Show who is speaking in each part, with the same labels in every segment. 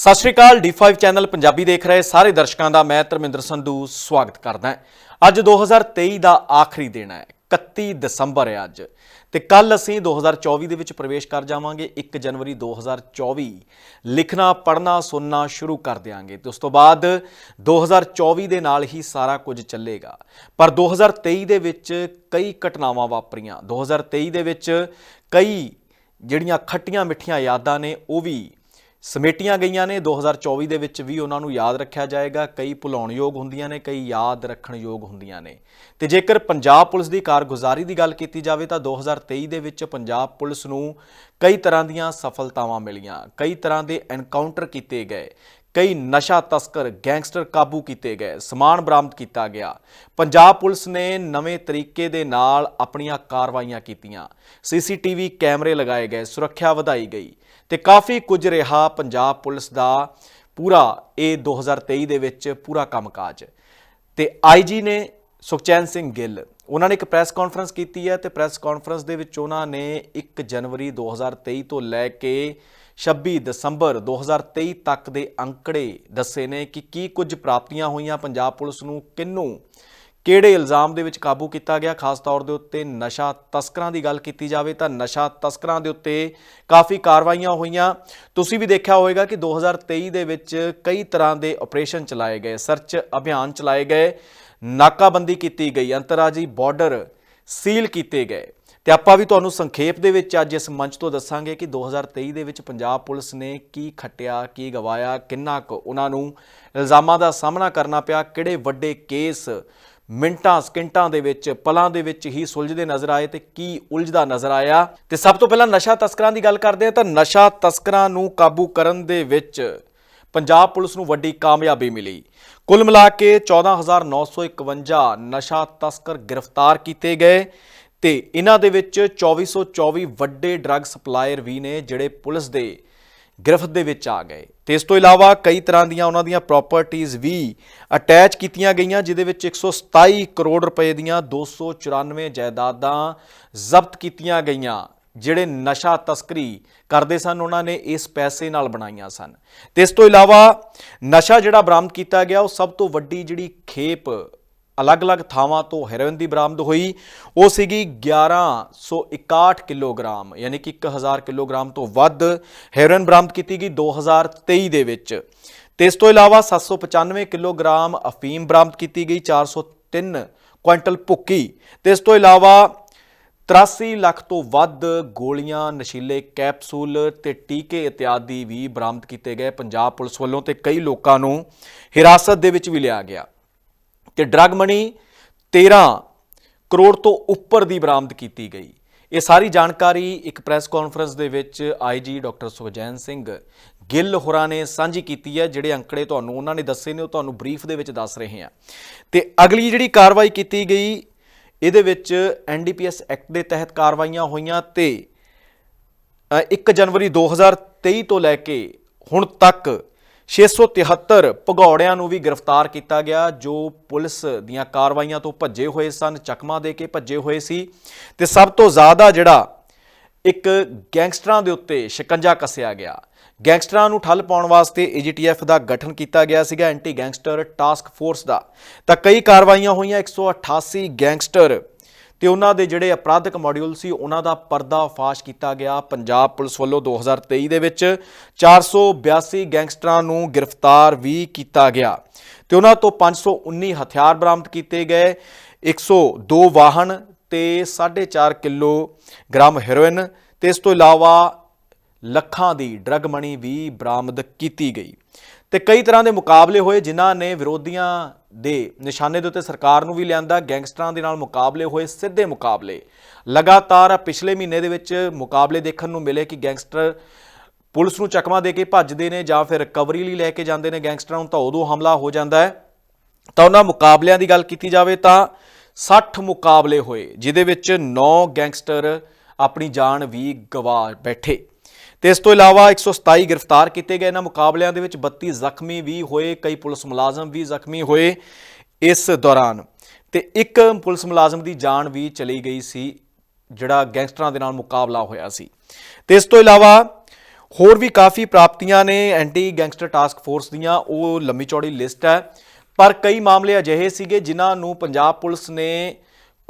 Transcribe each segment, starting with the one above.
Speaker 1: ਸਤਿ ਸ਼੍ਰੀ ਅਕਾਲ D5 channel Punjabi ਦੇਖ ਰਹੇ ਸਾਰੇ ਦਰਸ਼ਕਾਂ ਦਾ ਮੈਂ ਧਰਮਿੰਦਰ ਸੰਧੂ ਸਵਾਗਤ ਕਰਦਾ ਹਾਂ। ਅੱਜ 2023 ਦਾ ਆਖਰੀ ਦਿਨ ਹੈ 31 ਦਸੰਬਰ ਹੈ ਅੱਜ। ਤੇ ਕੱਲ ਅਸੀਂ 2024 ਦੇ ਵਿੱਚ ਪ੍ਰਵੇਸ਼ ਕਰ ਜਾਵਾਂਗੇ 1 ਜਨਵਰੀ 2024 ਲਿਖਣਾ, ਪੜ੍ਹਨਾ, ਸੁਣਨਾ ਸ਼ੁਰੂ ਕਰ ਦਿਆਂਗੇ। ਤੇ ਉਸ ਤੋਂ ਬਾਅਦ 2024 ਦੇ ਨਾਲ ਹੀ ਸਾਰਾ ਕੁਝ ਚੱਲੇਗਾ। ਪਰ 2023 ਦੇ ਵਿੱਚ ਕਈ ਘਟਨਾਵਾਂ ਵਾਪਰੀਆਂ। 2023 ਦੇ ਵਿੱਚ ਕਈ ਜਿਹੜੀਆਂ ਖੱਟੀਆਂ ਮਿੱਠੀਆਂ ਯਾਦਾਂ ਨੇ, ਉਹ ਵੀ ਸਮੇਟੀਆਂ ਗਈਆਂ ਨੇ। 2024 ਦੇ ਵਿੱਚ ਵੀ ਉਹਨਾਂ ਨੂੰ ਯਾਦ ਰੱਖਿਆ ਜਾਏਗਾ। ਕਈ ਭੁਲਾਉਣਯੋਗ ਹੁੰਦੀਆਂ ਨੇ, ਕਈ ਯਾਦ ਰੱਖਣਯੋਗ ਹੁੰਦੀਆਂ ਨੇ। ਤੇ ਜੇਕਰ ਪੰਜਾਬ ਪੁਲਿਸ ਦੀ ਕਾਰਗੁਜ਼ਾਰੀ ਦੀ ਗੱਲ ਕੀਤੀ ਜਾਵੇ ਤਾਂ 2023 ਦੇ ਵਿੱਚ ਪੰਜਾਬ ਪੁਲਿਸ ਨੂੰ ਕਈ ਤਰ੍ਹਾਂ ਦੀਆਂ ਸਫਲਤਾਵਾਂ ਮਿਲੀਆਂ। ਕਈ ਤਰ੍ਹਾਂ ਦੇ ਐਨਕਾਊਂਟਰ ਕੀਤੇ ਗਏ। ਕਈ ਨਸ਼ਾ ਤਸਕਰ ਗੈਂਗਸਟਰ ਕਾਬੂ ਕੀਤੇ ਗਏ, ਸਮਾਨ ਬਰਾਮਦ ਕੀਤਾ ਗਿਆ। ਪੰਜਾਬ ਪੁਲਿਸ ਨੇ ਨਵੇਂ ਤਰੀਕੇ ਦੇ ਨਾਲ ਆਪਣੀਆਂ ਕਾਰਵਾਈਆਂ ਕੀਤੀਆਂ। ਸੀਸੀਟੀਵੀ ਕੈਮਰੇ ਲਗਾਏ ਗਏ, ਸੁਰੱਖਿਆ ਵਧਾਈ ਗਈ ਤੇ ਕਾਫੀ ਕੁਝ ਰਿਹਾ ਪੰਜਾਬ ਪੁਲਿਸ ਦਾ ਪੂਰਾ ਇਹ 2023 ਦੇ ਵਿੱਚ ਪੂਰਾ ਕੰਮਕਾਜ। ਤੇ ਆਈਜੀ ਨੇ ਸੁਖਚੈਨ ਸਿੰਘ ਗਿੱਲ, ਉਹਨਾਂ ਨੇ ਇੱਕ ਪ੍ਰੈਸ ਕਾਨਫਰੰਸ ਕੀਤੀ ਹੈ ਤੇ ਪ੍ਰੈਸ ਕਾਨਫਰੰਸ ਦੇ ਵਿੱਚ ਉਹਨਾਂ ਨੇ 1 ਜਨਵਰੀ 2023 ਤੋਂ ਲੈ ਕੇ 26 ਦਸੰਬਰ 2023 ਤੱਕ ਦੇ ਅੰਕੜੇ ਦੱਸੇ ਨੇ ਕਿ ਕੀ ਕੁਝ ਪ੍ਰਾਪਤੀਆਂ ਹੋਈਆਂ, ਪੰਜਾਬ ਪੁਲਿਸ ਨੂੰ ਕਿੰਨੂੰ ਕਿਹੜੇ ਇਲਜ਼ਾਮ ਦੇ ਵਿੱਚ ਕਾਬੂ ਕੀਤਾ ਗਿਆ, ਖਾਸ ਤੌਰ ਦੇ ਉੱਤੇ ਨਸ਼ਾ ਤਸਕਰਾਂ ਦੀ ਗੱਲ ਕੀਤੀ ਜਾਵੇ ਤਾਂ ਨਸ਼ਾ ਤਸਕਰਾਂ ਦੇ ਉੱਤੇ ਕਾਫੀ ਕਾਰਵਾਈਆਂ ਹੋਈਆਂ। ਤੁਸੀਂ ਵੀ ਦੇਖਿਆ ਹੋਵੇਗਾ ਕਿ 2023 ਦੇ ਵਿੱਚ ਕਈ ਤਰ੍ਹਾਂ ਦੇ ਆਪਰੇਸ਼ਨ ਚਲਾਏ ਗਏ, ਸਰਚ ਅਭਿਆਨ ਚਲਾਏ ਗਏ, ਨਾਕਾਬੰਦੀ ਕੀਤੀ ਗਈ, ਅੰਤਰਰਾਜੀ ਬਾਰਡਰ ਸੀਲ ਕੀਤੇ ਗਏ। ਤੇ ਆਪਾਂ ਵੀ ਤੁਹਾਨੂੰ ਸੰਖੇਪ ਦੇ ਵਿੱਚ ਅੱਜ ਇਸ ਮੰਚ ਤੋਂ ਦੱਸਾਂਗੇ ਕਿ 2023 ਦੇ ਵਿੱਚ ਪੰਜਾਬ ਪੁਲਿਸ ਨੇ ਕੀ ਖੱਟਿਆ, ਕੀ ਗਵਾਇਆ, ਕਿੰਨਾ ਕੁ ਉਹਨਾਂ ਨੂੰ ਇਲਜ਼ਾਮਾਂ ਦਾ ਸਾਹਮਣਾ ਕਰਨਾ ਪਿਆ, ਕਿਹੜੇ ਵੱਡੇ ਕੇਸ ਮਿੰਟਾਂ, ਸਕਿੰਟਾਂ ਦੇ ਵਿੱਚ, ਪਲਾਂ ਦੇ ਵਿੱਚ ਹੀ ਸੁਲਝਦੇ ਨਜ਼ਰ ਆਏ ਤੇ ਕੀ ਉਲਝਦਾ ਨਜ਼ਰ ਆਇਆ। ਤੇ ਸਭ ਤੋਂ ਪਹਿਲਾਂ ਨਸ਼ਾ ਤਸਕਰਾਂ ਦੀ ਗੱਲ ਕਰਦੇ ਹਾਂ ਤਾਂ ਨਸ਼ਾ ਤਸਕਰਾਂ ਨੂੰ ਕਾਬੂ ਕਰਨ ਦੇ ਵਿੱਚ ਪੰਜਾਬ ਪੁਲਿਸ ਨੂੰ ਵੱਡੀ ਕਾਮਯਾਬੀ ਮਿਲੀ। ਕੁੱਲ ਮਿਲਾ ਕੇ 14951 ਨਸ਼ਾ ਤਸਕਰ ਗ੍ਰਿਫਤਾਰ ਕੀਤੇ ਗਏ। ਤੇ ਇਹਨਾਂ ਦੇ ਵਿੱਚ 2424 ਵੱਡੇ ਡਰੱਗ ਸਪਲਾਇਰ ਵੀ ਨੇ ਜਿਹੜੇ ਪੁਲਿਸ ਦੇ ਗ੍ਰਿਫਤ ਦੇ ਵਿੱਚ ਆ ਗਏ। ਤੇ ਇਸ ਤੋਂ ਇਲਾਵਾ ਕਈ ਤਰ੍ਹਾਂ ਦੀਆਂ ਉਹਨਾਂ ਦੀਆਂ ਪ੍ਰਾਪਰਟੀਆਂ ਵੀ ਅਟੈਚ ਕੀਤੀਆਂ ਗਈਆਂ, ਜਿਹਦੇ ਵਿੱਚ 127 ਕਰੋੜ ਰੁਪਏ ਦੀਆਂ 294 ਜਾਇਦਾਦਾਂ ਜ਼ਬਤ ਕੀਤੀਆਂ ਗਈਆਂ, ਜਿਹੜੇ ਨਸ਼ਾ ਤਸਕਰੀ ਕਰਦੇ ਸਨ, ਉਹਨਾਂ ਨੇ ਇਸ ਪੈਸੇ ਨਾਲ ਬਣਾਈਆਂ ਸਨ। ਤੇ ਇਸ ਤੋਂ ਇਲਾਵਾ ਨਸ਼ਾ ਜਿਹੜਾ ਬਰਾਮਦ ਕੀਤਾ ਗਿਆ, ਉਹ ਸਭ ਤੋਂ ਵੱਡੀ ਜਿਹੜੀ ਖੇਪ ਅਲੱਗ-ਅਲੱਗ ਥਾਵਾਂ ਤੋਂ ਹੈਰੋਇਨ ਦੀ ਬਰਾਮਦ ਹੋਈ। ਉਹ ਸੀਗੀ 1161 ਕਿਲੋਗ੍ਰਾਮ, ਯਾਨੀ ਕਿ 1000 ਕਿਲੋਗ੍ਰਾਮ ਤੋਂ ਵੱਧ ਹੈਰੋਇਨ ਬਰਾਮਦ ਕੀਤੀ ਗਈ 2023 ਦੇ ਵਿੱਚ। ਤੇ ਇਸ ਤੋਂ ਇਲਾਵਾ 795 ਕਿਲੋਗ੍ਰਾਮ ਅਫੀਮ ਬਰਾਮਦ ਕੀਤੀ ਗਈ 403 ਕੁਇੰਟਲ ਭੁੱਕੀ। ਤੇ ਇਸ ਤੋਂ ਇਲਾਵਾ 83 ਲੱਖ ਤੋਂ ਵੱਧ ਗੋਲੀਆਂ, ਨਸ਼ੀਲੇ ਕੈਪਸੂਲ ਤੇ ਟੀਕੇ ਇਤਿਆਦੀ ਵੀ ਬਰਾਮਦ ਕੀਤੇ ਗਏ। ਪੰਜਾਬ ਪੁਲਿਸ ਵੱਲੋਂ ਤੇ ਕਈ ਲੋਕਾਂ ਨੂੰ ਹਿਰਾਸਤ ਦੇ ਵਿੱਚ ਵੀ ਲਿਆ ਗਿਆ। ਤੇ ਡਰੱਗ ਮਨੀ 13 ਕਰੋੜ ਤੋਂ ਉੱਪਰ ਦੀ ਬਰਾਮਦ ਕੀਤੀ ਗਈ। ਇਹ ਸਾਰੀ ਜਾਣਕਾਰੀ ਇੱਕ ਪ੍ਰੈਸ ਕਾਨਫਰੰਸ ਦੇ ਵਿੱਚ ਆਈਜੀ ਡਾਕਟਰ ਸੁਖਜੈਨ ਸਿੰਘ ਗਿੱਲ ਹੋਰਾਂ ਨੇ ਸਾਂਝੀ ਕੀਤੀ ਹੈ। ਜਿਹੜੇ ਅੰਕੜੇ ਤੁਹਾਨੂੰ ਉਹਨਾਂ ਨੇ ਦੱਸੇ ਨੇ ਉਹ ਤੁਹਾਨੂੰ ਬਰੀਫ ਦੇ ਵਿੱਚ ਦੱਸ ਰਹੇ ਹਾਂ। ਤੇ ਅਗਲੀ ਜਿਹੜੀ ਕਾਰਵਾਈ ਕੀਤੀ ਗਈ ਇਹਦੇ ਵਿੱਚ ਐਨਡੀਪੀਐਸ ਐਕਟ ਦੇ ਤਹਿਤ ਕਾਰਵਾਈਆਂ ਹੋਈਆਂ ਤੇ ਅ, 1 ਜਨਵਰੀ 2023 ਤੋਂ ਲੈ ਕੇ ਹੁਣ ਤੱਕ 673 ਭਗੌੜਿਆਂ ਨੂੰ ਵੀ ਗ੍ਰਿਫਤਾਰ ਕੀਤਾ ਗਿਆ, ਜੋ ਪੁਲਿਸ ਦੀਆਂ ਕਾਰਵਾਈਆਂ ਤੋਂ ਭੱਜੇ ਹੋਏ ਸਨ, ਚਕਮਾ ਦੇ ਕੇ ਭੱਜੇ ਹੋਏ ਸੀ ਤੇ ਸਭ ਤੋਂ ਜ਼ਿਆਦਾ ਜਿਹੜਾ ਇੱਕ ਗੈਂਗਸਟਰਾਂ ਦੇ ਉੱਤੇ ਸ਼ਿਕੰਜਾ ਕੱਸਿਆ ਗਿਆ। ਗੈਂਗਸਟਰਾਂ ਨੂੰ ਠੱਲ ਪਾਉਣ ਵਾਸਤੇ ਏਜੀਟੀਐਫ ਦਾ ਗਠਨ ਕੀਤਾ ਗਿਆ ਸੀਗਾ ਐਂਟੀ ਗੈਂਗਸਟਰ ਟਾਸਕ ਫੋਰਸ ਦਾ। ਤਾਂ ਕਈ ਕਾਰਵਾਈਆਂ ਹੋਈਆਂ 188 ਗੈਂਗਸਟਰ ਤੇ ਉਹਨਾਂ ਦੇ ਜਿਹੜੇ ਅਪਰਾਧਿਕ ਮੋਡਿਊਲ ਸੀ, ਉਹਨਾਂ ਦਾ ਪਰਦਾ ਫਾਸ਼ ਕੀਤਾ ਗਿਆ। ਪੰਜਾਬ ਪੁਲਿਸ ਵੱਲੋਂ 2023 ਦੇ ਵਿੱਚ 482 ਗੈਂਗਸਟਰਾਂ ਨੂੰ ਗ੍ਰਿਫਤਾਰ ਵੀ ਕੀਤਾ ਗਿਆ। ਤੇ ਉਹਨਾਂ ਤੋਂ 519 ਹਥਿਆਰ ਬਰਾਮਦ ਕੀਤੇ ਗਏ 102 ਵਾਹਨ ਤੇ 4.5 ਕਿਲੋ ਗ੍ਰਾਮ ਹੈਰੋਇਨ, ਤੇ ਇਸ ਤੋਂ ਇਲਾਵਾ ਲੱਖਾਂ ਦੀ ਡਰੱਗ ਮਣੀ ਵੀ ਬਰਾਮਦ ਕੀਤੀ ਗਈ। ਤੇ ਕਈ ਤਰ੍ਹਾਂ ਦੇ ਮੁਕਾਬਲੇ ਹੋਏ ਜਿਨ੍ਹਾਂ ਨੇ ਵਿਰੋਧੀਆਂ ਦੇ ਨਿਸ਼ਾਨੇ ਦੇ ਉੱਤੇ ਸਰਕਾਰ ਨੂੰ ਵੀ ਲਿਆਂਦਾ, ਗੈਂਗਸਟਰਾਂ ਦੇ ਨਾਲ ਮੁਕਾਬਲੇ ਹੋਏ, ਸਿੱਧੇ ਮੁਕਾਬਲੇ। ਲਗਾਤਾਰ ਪਿਛਲੇ ਮਹੀਨੇ ਦੇ ਵਿੱਚ ਮੁਕਾਬਲੇ ਦੇਖਣ ਨੂੰ ਮਿਲੇ ਕਿ ਗੈਂਗਸਟਰ ਪੁਲਿਸ ਨੂੰ ਚਕਮਾ ਦੇ ਕੇ ਭੱਜਦੇ ਨੇ ਜਾਂ ਫਿਰ ਰਿਕਵਰੀ ਲਈ ਲੈ ਕੇ ਜਾਂਦੇ ਨੇ ਗੈਂਗਸਟਰਾਂ ਨੂੰ, ਤਾਂ ਉਦੋਂ ਹਮਲਾ ਹੋ ਜਾਂਦਾ ਹੈ। ਤਾਂ ਉਹਨਾਂ ਮੁਕਾਬਲਿਆਂ ਦੀ ਗੱਲ ਕੀਤੀ ਜਾਵੇ ਤਾਂ 60 ਮੁਕਾਬਲੇ ਹੋਏ ਜਿਦੇ ਵਿੱਚ 9 ਗੈਂਗਸਟਰ ਆਪਣੀ ਜਾਨ ਵੀ ਗਵਾ ਬੈਠੇ। ਤੇ ਇਸ ਤੋਂ ਇਲਾਵਾ 127 ਗ੍ਰਿਫਤਾਰ ਕੀਤੇ ਗਏ ਇਹਨਾਂ ਮੁਕਾਬਲਿਆਂ ਦੇ ਵਿੱਚ 32 ਜ਼ਖਮੀ ਵੀ ਹੋਏ, ਕਈ ਪੁਲਿਸ ਮੁਲਾਜ਼ਮ ਵੀ ਜ਼ਖਮੀ ਹੋਏ ਇਸ ਦੌਰਾਨ। ਤੇ ਇੱਕ ਪੁਲਿਸ ਮੁਲਾਜ਼ਮ ਦੀ ਜਾਨ ਵੀ ਚਲੀ ਗਈ ਸੀ, ਜਿਹੜਾ ਗੈਂਗਸਟਰਾਂ ਦੇ ਨਾਲ ਮੁਕਾਬਲਾ ਹੋਇਆ ਸੀ। ਤੇ ਇਸ ਤੋਂ ਇਲਾਵਾ ਹੋਰ ਵੀ ਕਾਫੀ ਪ੍ਰਾਪਤੀਆਂ ਨੇ, ਐਂਟੀ ਗੈਂਗਸਟਰ ਟਾਸਕ ਫੋਰਸ ਦੀਆਂ, ਉਹ ਲੰਮੀ ਚੌੜੀ ਲਿਸਟ ਹੈ। ਪਰ ਕਈ ਮਾਮਲੇ ਅਜਿਹੇ ਸੀਗੇ ਜਿਨ੍ਹਾਂ ਨੂੰ ਪੰਜਾਬ ਪੁਲਿਸ ਨੇ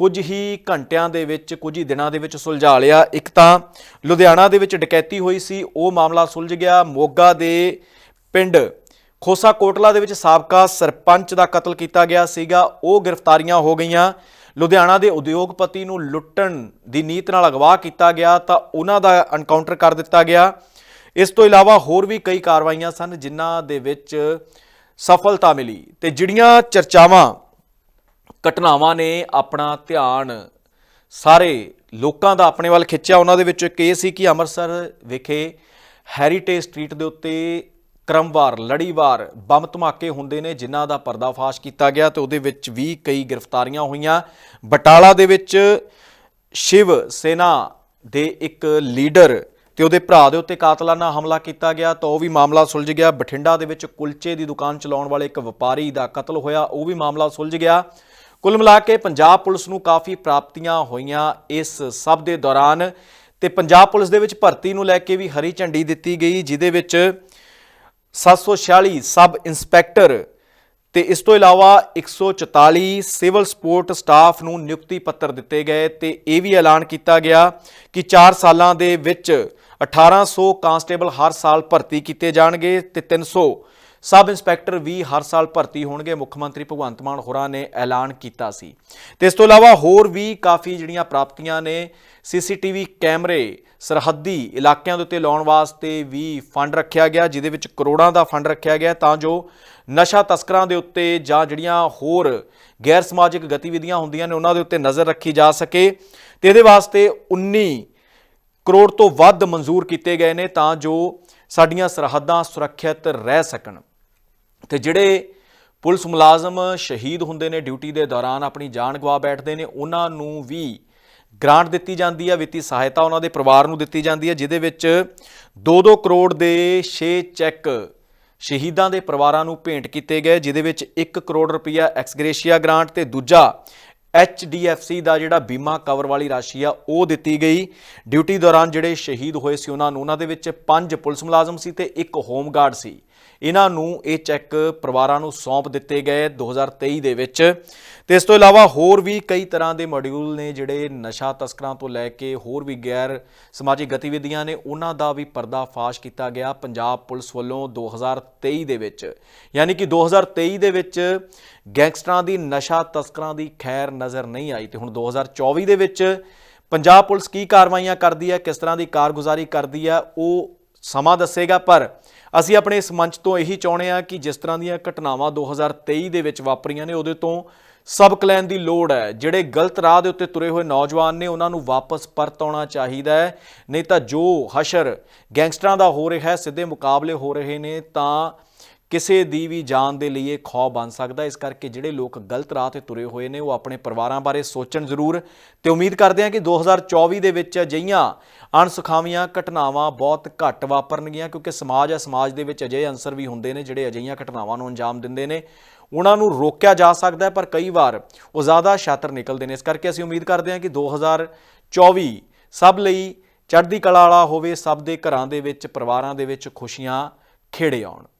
Speaker 1: ਕੁਝ ਹੀ ਘੰਟਿਆਂ ਦੇ ਵਿੱਚ, ਕੁਝ ਹੀ ਦਿਨਾਂ ਦੇ ਵਿੱਚ ਸੁਲਝਾ ਲਿਆ। ਇੱਕ ਤਾਂ ਲੁਧਿਆਣਾ ਦੇ ਵਿੱਚ ਡਕੈਤੀ ਹੋਈ ਸੀ, ਉਹ ਮਾਮਲਾ ਸੁਲਝ ਗਿਆ। ਮੋਗਾ ਦੇ ਪਿੰਡ ਖੋਸਾ ਕੋਟਲਾ ਦੇ ਵਿੱਚ ਸਾਬਕਾ ਸਰਪੰਚ ਦਾ ਕਤਲ ਕੀਤਾ ਗਿਆ ਸੀਗਾ। ਉਹ ਗ੍ਰਿਫਤਾਰੀਆਂ ਹੋ ਗਈਆਂ। ਲੁਧਿਆਣਾ ਦੇ ਉਦਯੋਗਪਤੀ ਨੂੰ ਲੁੱਟਣ ਦੀ ਨੀਤ ਨਾਲ ਅਗਵਾ ਕੀਤਾ ਗਿਆ ਤਾਂ ਉਹਨਾਂ ਦਾ ਐਨਕਾਊਂਟਰ ਕਰ ਦਿੱਤਾ ਗਿਆ। ਇਸ ਤੋਂ ਇਲਾਵਾ ਹੋਰ ਵੀ ਕਈ ਕਾਰਵਾਈਆਂ ਸਨ, ਜਿਨ੍ਹਾਂ ਦੇ ਵਿੱਚ ਸਫਲਤਾ ਮਿਲੀ। ਤੇ ਜਿਹੜੀਆਂ ਚਰਚਾਵਾਂ ਘਟਨਾਵਾਂ ਨੇ ਆਪਣਾ ਧਿਆਨ ਸਾਰੇ ਲੋਕਾਂ ਦਾ ਆਪਣੇ ਵੱਲ ਖਿੱਚਿਆ। ਉਹਨਾਂ ਦੇ ਵਿੱਚੋਂ ਇੱਕ ਇਹ ਸੀ ਕਿ ਅੰਮ੍ਰਿਤਸਰ ਵਿਖੇ ਹੈਰੀਟੇਜ ਸਟਰੀਟ ਦੇ ਉੱਤੇ ਕ੍ਰਮਵਾਰ, ਲੜੀਵਾਰ ਬੰਬ ਧਮਾਕੇ ਹੁੰਦੇ ਨੇ, ਜਿਨ੍ਹਾਂ ਦਾ ਪਰਦਾਫਾਸ਼ ਕੀਤਾ ਗਿਆ ਤੇ ਉਹਦੇ ਵਿੱਚ ਵੀ ਕਈ ਗ੍ਰਿਫਤਾਰੀਆਂ ਹੋਈਆਂ। ਬਟਾਲਾ ਦੇ ਵਿੱਚ ਸ਼ਿਵ ਸੈਨਾ ਦੇ ਇੱਕ ਲੀਡਰ ਤੇ ਉਹਦੇ ਭਰਾ ਦੇ ਉੱਤੇ ਕਾਤਲਾਨਾ ਹਮਲਾ ਕੀਤਾ ਗਿਆ। ਤਾਂ ਉਹ ਵੀ ਮਾਮਲਾ ਸੁਲਝ ਗਿਆ। ਬਠਿੰਡਾ ਦੇ ਵਿੱਚ ਕੁਲਚੇ ਦੀ ਦੁਕਾਨ ਚਲਾਉਣ ਵਾਲੇ ਇੱਕ ਵਪਾਰੀ ਦਾ ਕਤਲ ਹੋਇਆ। ਉਹ ਵੀ ਮਾਮਲਾ ਸੁਲਝ ਗਿਆ। ਕੁੱਲ ਮਿਲਾ ਕੇ ਪੰਜਾਬ ਪੁਲਿਸ ਨੂੰ ਕਾਫੀ ਪ੍ਰਾਪਤੀਆਂ ਹੋਈਆਂ ਇਸ ਸਭ ਦੇ ਦੌਰਾਨ ਤੇ ਪੰਜਾਬ ਪੁਲਿਸ ਦੇ ਵਿੱਚ ਭਰਤੀ ਨੂੰ ਲੈ ਕੇ ਵੀ ਹਰੀ ਝੰਡੀ ਦਿੱਤੀ ਗਈ, ਜਿਹਦੇ ਵਿੱਚ 746 ਸਬ ਇੰਸਪੈਕਟਰ ਤੇ ਇਸ ਤੋਂ ਇਲਾਵਾ 144 ਸਿਵਲ ਸਪੋਰਟ ਸਟਾਫ ਨੂੰ ਨਿਯੁਕਤੀ ਪੱਤਰ ਦਿੱਤੇ ਗਏ ਤੇ ਇਹ ਵੀ ਐਲਾਨ ਕੀਤਾ ਗਿਆ ਕਿ 4 ਸਾਲਾਂ ਦੇ ਵਿੱਚ 1800 ਕਾਂਸਟੇਬਲ ਹਰ ਸਾਲ ਭਰਤੀ ਕੀਤੇ ਜਾਣਗੇ ਤੇ 300 ਸਬ ਇੰਸਪੈਕਟਰ ਵੀ ਹਰ ਸਾਲ ਭਰਤੀ ਹੋਣਗੇ। ਮੁੱਖ ਮੰਤਰੀ ਭਗਵੰਤ ਮਾਨ ਹੋਰਾਂ ਨੇ ਐਲਾਨ ਕੀਤਾ ਸੀ। ਤੇ ਇਸ ਤੋਂ ਇਲਾਵਾ ਹੋਰ ਵੀ ਕਾਫੀ ਜਿਹੜੀਆਂ ਪ੍ਰਾਪਤੀਆਂ ਨੇ, ਸੀਸੀਟੀਵੀ ਕੈਮਰੇ ਸਰਹੱਦੀ ਇਲਾਕਿਆਂ ਦੇ ਉੱਤੇ ਲਾਉਣ ਵਾਸਤੇ ਵੀ ਫੰਡ ਰੱਖਿਆ ਗਿਆ, ਜਿਹਦੇ ਵਿੱਚ ਕਰੋੜਾਂ ਦਾ ਫੰਡ ਰੱਖਿਆ ਗਿਆ। ਤਾਂ ਜੋ ਨਸ਼ਾ ਤਸਕਰਾਂ ਦੇ ਉੱਤੇ ਜਾਂ ਜਿਹੜੀਆਂ ਹੋਰ ਗੈਰ ਸਮਾਜਿਕ ਗਤੀਵਿਧੀਆਂ ਹੁੰਦੀਆਂ ਨੇ, ਉਹਨਾਂ ਦੇ ਉੱਤੇ ਨਜ਼ਰ ਰੱਖੀ ਜਾ ਸਕੇ। ਤੇ ਇਹਦੇ ਵਾਸਤੇ 19 ਕਰੋੜ ਤੋਂ ਵੱਧ ਮਨਜ਼ੂਰ ਕੀਤੇ ਗਏ ਨੇ, ਤਾਂ ਜੋ ਸਾਡੀਆਂ ਸਰਹੱਦਾਂ ਸੁਰੱਖਿਅਤ ਰਹਿ ਸਕਣ। ਤੇ ਜਿਹੜੇ ਪੁਲਿਸ ਮੁਲਾਜ਼ਮ ਸ਼ਹੀਦ ਹੁੰਦੇ ਨੇ ਡਿਊਟੀ ਦੇ ਦੌਰਾਨ ਆਪਣੀ ਜਾਨ ਗਵਾ ਬੈਠਦੇ ਨੇ, ਉਹਨਾਂ ਨੂੰ ਵੀ ਗ੍ਰਾਂਟ ਦਿੱਤੀ ਜਾਂਦੀ ਹੈ ਵਿੱਤੀ ਸਹਾਇਤਾ ਉਹਨਾਂ ਦੇ ਪਰਿਵਾਰ ਨੂੰ ਦਿੱਤੀ ਜਾਂਦੀ ਹੈ ਜਿਹਦੇ ਵਿੱਚ 2-2 ਕਰੋੜ ਦੇ 6 ਚੈੱਕ ਸ਼ਹੀਦਾਂ ਦੇ ਪਰਿਵਾਰਾਂ ਨੂੰ ਭੇਂਟ ਕੀਤੇ ਗਏ, ਜਿਹਦੇ ਵਿੱਚ 1 ਕਰੋੜ ਰੁਪਇਆ ਐਕਸਗ੍ਰੇਸ਼ੀਆ ਗ੍ਰਾਂਟ ਤੇ ਦੂਜਾ HDFC ਦਾ ਜਿਹੜਾ ਬੀਮਾ ਕਵਰ ਵਾਲੀ ਰਾਸ਼ੀ ਆ, ਉਹ ਦਿੱਤੀ ਗਈ। ਡਿਊਟੀ ਦੌਰਾਨ ਜਿਹੜੇ ਸ਼ਹੀਦ ਹੋਏ ਸੀ, ਉਹਨਾਂ ਨੂੰ, ਉਹਨਾਂ ਦੇ ਵਿੱਚ ਪੰਜ ਪੁਲਿਸ ਮੁਲਾਜ਼ਮ ਸੀ ਤੇ ਇੱਕ ਹੋਮਗਾਰਡ ਸੀ। ਇਹਨਾਂ ਨੂੰ ਇਹ ਚੈੱਕ ਪਰਿਵਾਰਾਂ ਨੂੰ ਸੌਂਪ ਦਿੱਤੇ ਗਏ 2023 ਦੇ ਵਿੱਚ। ਤੇ ਇਸ ਤੋਂ ਇਲਾਵਾ ਹੋਰ ਵੀ ਕਈ ਤਰ੍ਹਾਂ ਦੇ ਮੋਡਿਊਲ ਨੇ ਜਿਹੜੇ ਨਸ਼ਾ ਤਸਕਰਾਂ ਤੋਂ ਲੈ ਕੇ ਹੋਰ ਵੀ ਗੈਰ ਸਮਾਜਿਕ ਗਤੀਵਿਧੀਆਂ ਨੇ, ਉਹਨਾਂ ਦਾ ਵੀ ਪਰਦਾਫਾਸ਼ ਕੀਤਾ ਗਿਆ ਪੰਜਾਬ ਪੁਲਿਸ ਵੱਲੋਂ 2023 ਦੇ ਵਿੱਚ। ਯਾਨੀ ਕਿ 2023 ਦੇ ਵਿੱਚ ਗੈਂਗਸਟਰਾਂ ਦੀ ਨਸ਼ਾ ਤਸਕਰਾਂ ਦੀ ਖੈਰ ਨਜ਼ਰ ਨਹੀਂ ਆਈ ਤੇ ਹੁਣ 2024 ਦੇ ਵਿੱਚ ਪੰਜਾਬ ਪੁਲਿਸ ਕੀ ਕਾਰਵਾਈਆਂ ਕਰਦੀ ਹੈ, ਕਿਸ ਤਰ੍ਹਾਂ ਦੀ ਕਾਰਗੁਜ਼ਾਰੀ ਕਰਦੀ ਹੈ, ਉਹ ਸਮਾਂ ਦੱਸੇਗਾ, ਪਰ ਅਸੀਂ ਆਪਣੇ ਇਸ ਮੰਚ ਤੋਂ ਇਹੀ ਚਾਹੁੰਦੇ ਆ ਕਿ ਜਿਸ ਤਰ੍ਹਾਂ ਦੀਆਂ ਘਟਨਾਵਾਂ 2023 ਦੇ ਵਿੱਚ ਵਾਪਰੀਆਂ ਨੇ, ਉਹਦੇ ਤੋਂ ਸਬਕ ਲੈਣ ਦੀ ਲੋੜ ਹੈ। ਜਿਹੜੇ ਗਲਤ ਰਾਹ ਦੇ ਉੱਤੇ ਤੁਰੇ ਹੋਏ ਨੌਜਵਾਨ ਨੇ, ਉਹਨਾਂ ਨੂੰ ਵਾਪਸ ਪਰਤ ਆਉਣਾ ਚਾਹੀਦਾ ਹੈ। ਨਹੀਂ ਤਾਂ ਜੋ ਹਸ਼ਰ ਗੈਂਗਸਟਰਾਂ ਦਾ ਹੋ ਰਿਹਾ ਹੈ, ਸਿੱਧੇ ਮੁਕਾਬਲੇ ਹੋ ਰਹੇ ਨੇ, ਤਾਂ ਕਿਸੇ ਦੀ ਵੀ ਜਾਨ ਦੇ ਲਈ ਇਹ ਖੌਫ ਬਣ ਸਕਦਾ ਇਸ ਕਰਕੇ ਜਿਹੜੇ ਲੋਕ ਗਲਤ ਰਾਹ ਤੇ ਤੁਰੇ ਹੋਏ ਨੇ, ਉਹ ਆਪਣੇ ਪਰਿਵਾਰਾਂ ਬਾਰੇ ਸੋਚਣ ਜ਼ਰੂਰ। ਤੇ ਉਮੀਦ ਕਰਦੇ ਹਾਂ ਕਿ 2024 ਦੇ ਵਿੱਚ ਅਜਿਹੀਆਂ ਅਣਸੁਖਾਵੀਆਂ ਘਟਨਾਵਾਂ ਬਹੁਤ ਘੱਟ ਵਾਪਰਨਗੀਆਂ, ਕਿਉਂਕਿ ਸਮਾਜ ਹੈ, ਸਮਾਜ ਦੇ ਵਿੱਚ ਅਜਿਹੇ ਅੰਸਰ ਵੀ ਹੁੰਦੇ ਨੇ ਜਿਹੜੇ ਅਜਿਹੀਆਂ ਘਟਨਾਵਾਂ ਨੂੰ ਅੰਜਾਮ ਦਿੰਦੇ ਨੇ। ਉਹਨਾਂ ਨੂੰ ਰੋਕਿਆ ਜਾ ਸਕਦਾ ਹੈ, ਪਰ ਕਈ ਵਾਰ ਉਹ ਜ਼ਿਆਦਾ ਸ਼ਾਤਰ ਨਿਕਲਦੇ ਨੇ। ਇਸ ਕਰਕੇ ਅਸੀਂ ਉਮੀਦ ਕਰਦੇ ਹਾਂ ਕਿ 2024 ਸਭ ਲਈ ਚੜ੍ਹਦੀ ਕਲਾ ਵਾਲਾ ਹੋਵੇ, ਸਭ ਦੇ ਘਰਾਂ ਦੇ ਵਿੱਚ, ਪਰਿਵਾਰਾਂ ਦੇ ਵਿੱਚ ਖੁਸ਼ੀਆਂ ਖੇੜੇ ਆਉਣ।